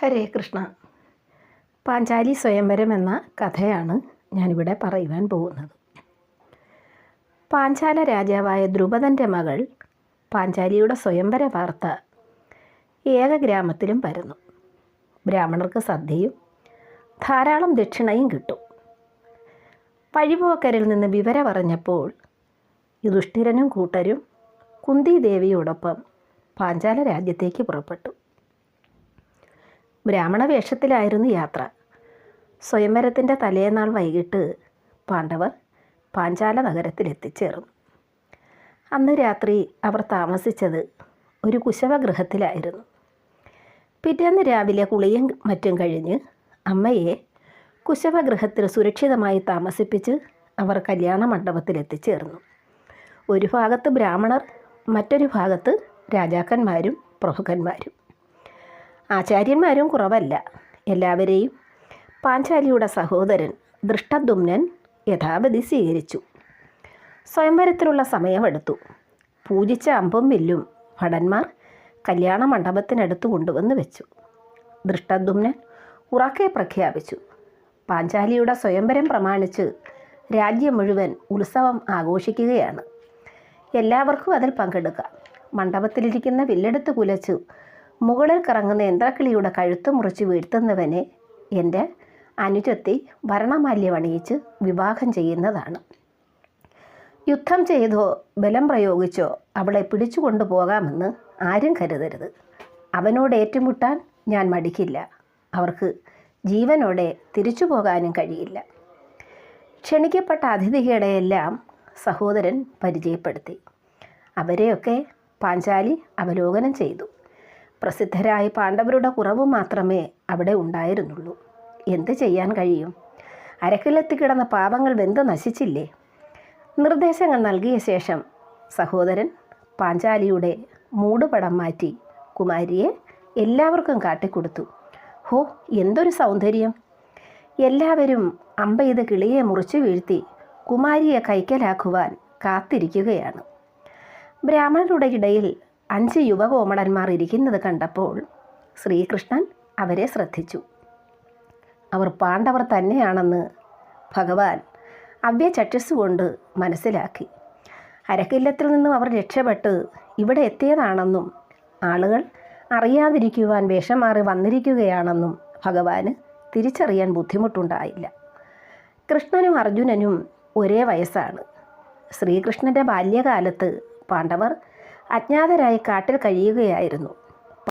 ഹരേ കൃഷ്ണ. പാഞ്ചാലി സ്വയംവരം എന്ന കഥയാണ് ഞാനിവിടെ പറയുവാൻ പോകുന്നത്. പാഞ്ചാല രാജാവായ ദ്രുപദന്റെ മകൾ പാഞ്ചാലിയുടെ സ്വയംവര വാർത്ത ഏക ഗ്രാമത്തിലും പരന്നു. ബ്രാഹ്മണർക്ക് സദ്യയും ധാരാളം ദക്ഷിണയും കിട്ടും. വഴിപോക്കരിൽ നിന്ന് വിവരം അറിഞ്ഞപ്പോൾ യുധിഷ്ഠിരനും കൂട്ടരും കുന്തി ദേവിയോടൊപ്പം പാഞ്ചാല രാജ്യത്തേക്ക് പുറപ്പെട്ടു. ബ്രാഹ്മണ വേഷത്തിലായിരുന്നു യാത്ര. സ്വയംവരത്തിന്റെ തലേനാൾ വൈകിട്ട് പാണ്ഡവർ പാഞ്ചാല നഗരത്തിൽ എത്തിച്ചേർന്നു അന്ന് രാത്രി അവർ താമസിച്ചത് ഒരു കുശവഗൃഹത്തിലായിരുന്നു. പിറ്റേന്ന് രാവിലെ കുളിയും മറ്റും കഴിഞ്ഞ് അമ്മയെ കുശവഗൃഹത്തിൽ സുരക്ഷിതമായി താമസിപ്പിച്ച് അവർ കല്യാണ മണ്ഡപത്തിൽ എത്തിച്ചേർന്നു ഒരു ഭാഗത്ത് ബ്രാഹ്മണർ മറ്റൊരു ഭാഗത്ത് രാജാക്കന്മാരും പ്രഭുക്കന്മാരും. ആചാര്യന്മാരും കുറവല്ല. എല്ലാവരെയും പാഞ്ചാലിയുടെ സഹോദരൻ ദൃഷ്ടദുമ്നൻ യഥാവധി സ്വീകരിച്ചു. സ്വയംവരത്തിലുള്ള സമയമെടുത്തു. പൂജിച്ച അമ്പും വില്ലും ഭടന്മാർ കല്യാണ മണ്ഡപത്തിനടുത്ത് കൊണ്ടുവന്ന് വെച്ചു. ദൃഷ്ടദുമ്നൻ ഉറക്കെ പ്രഖ്യാപിച്ചു. പാഞ്ചാലിയുടെ സ്വയംവരം പ്രമാണിച്ച് രാജ്യം മുഴുവൻ ഉത്സവം ആഘോഷിക്കുകയാണ്. എല്ലാവർക്കും അതിൽ പങ്കെടുക്കാം. മണ്ഡപത്തിലിരിക്കുന്ന വില്ലെടുത്ത് കുലച്ചു മുകളിൽ കറങ്ങുന്ന യന്ത്രക്കിളിയുടെ കഴുത്ത് മുറിച്ച് വീഴ്ത്തുന്നവനെ എന്റെ അനുജത്തി ഭരണമാല്യമണിയിച്ച് വിവാഹം ചെയ്യുന്നതാണ്. യുദ്ധം ചെയ്തോ ബലം പ്രയോഗിച്ചോ അവളെ പിടിച്ചു കൊണ്ടുപോകാമെന്ന് ആരും കരുതരുത്. അവനോട് ഏറ്റുമുട്ടാൻ ഞാൻ മടിക്കില്ല. അവർക്ക് ജീവനോടെ തിരിച്ചു പോകാനും കഴിയില്ല. ക്ഷണിക്കപ്പെട്ട അതിഥികളെയെല്ലാം സഹോദരൻ പരിചയപ്പെടുത്തി. അവരെയൊക്കെ പാഞ്ചാലി അവലോകനം ചെയ്തു. പ്രസിദ്ധരായ പാണ്ഡവരുടെ കുറവ് മാത്രമേ അവിടെ ഉണ്ടായിരുന്നുള്ളൂ. എന്ത് ചെയ്യാൻ കഴിയും? അരക്കിലെത്തി കിടന്ന പാപങ്ങൾ വെന്ത് നശിച്ചില്ലേ? നിർദ്ദേശങ്ങൾ നൽകിയ ശേഷം സഹോദരൻ പാഞ്ചാലിയുടെ മൂടുപടം മാറ്റി കുമാരിയെ എല്ലാവർക്കും കാട്ടിക്കൊടുത്തു. ഹോ എന്തൊരു സൗന്ദര്യം! എല്ലാവരും അമ്പെയ്ത് കിളിയെ മുറിച്ചു വീഴ്ത്തി കുമാരിയെ കൈക്കലാക്കുവാൻ കാത്തിരിക്കുകയാണ്. ബ്രാഹ്മണരുടെ ഇടയിൽ അഞ്ച് യുവകോമളന്മാർ ഇരിക്കുന്നത് കണ്ടപ്പോൾ ശ്രീകൃഷ്ണൻ അവരെ ശ്രദ്ധിച്ചു. അവർ പാണ്ഡവർ തന്നെയാണെന്ന് ഭഗവാൻ അവ്യചക്ഷസ്സുകൊണ്ട് മനസ്സിലാക്കി. അരക്കില്ലത്തിൽ നിന്നും അവർ രക്ഷപ്പെട്ട് ഇവിടെ എത്തിയതാണെന്നും ആളുകൾ അറിയാതിരിക്കുവാൻ വേഷം മാറി വന്നിരിക്കുകയാണെന്നും ഭഗവാന് തിരിച്ചറിയാൻ ബുദ്ധിമുട്ടുണ്ടായില്ല. കൃഷ്ണനും അർജുനനും ഒരേ വയസ്സാണ്. ശ്രീകൃഷ്ണന്റെ ബാല്യകാലത്ത് പാണ്ഡവർ അജ്ഞാതരായി കാട്ടിൽ കഴിയുകയായിരുന്നു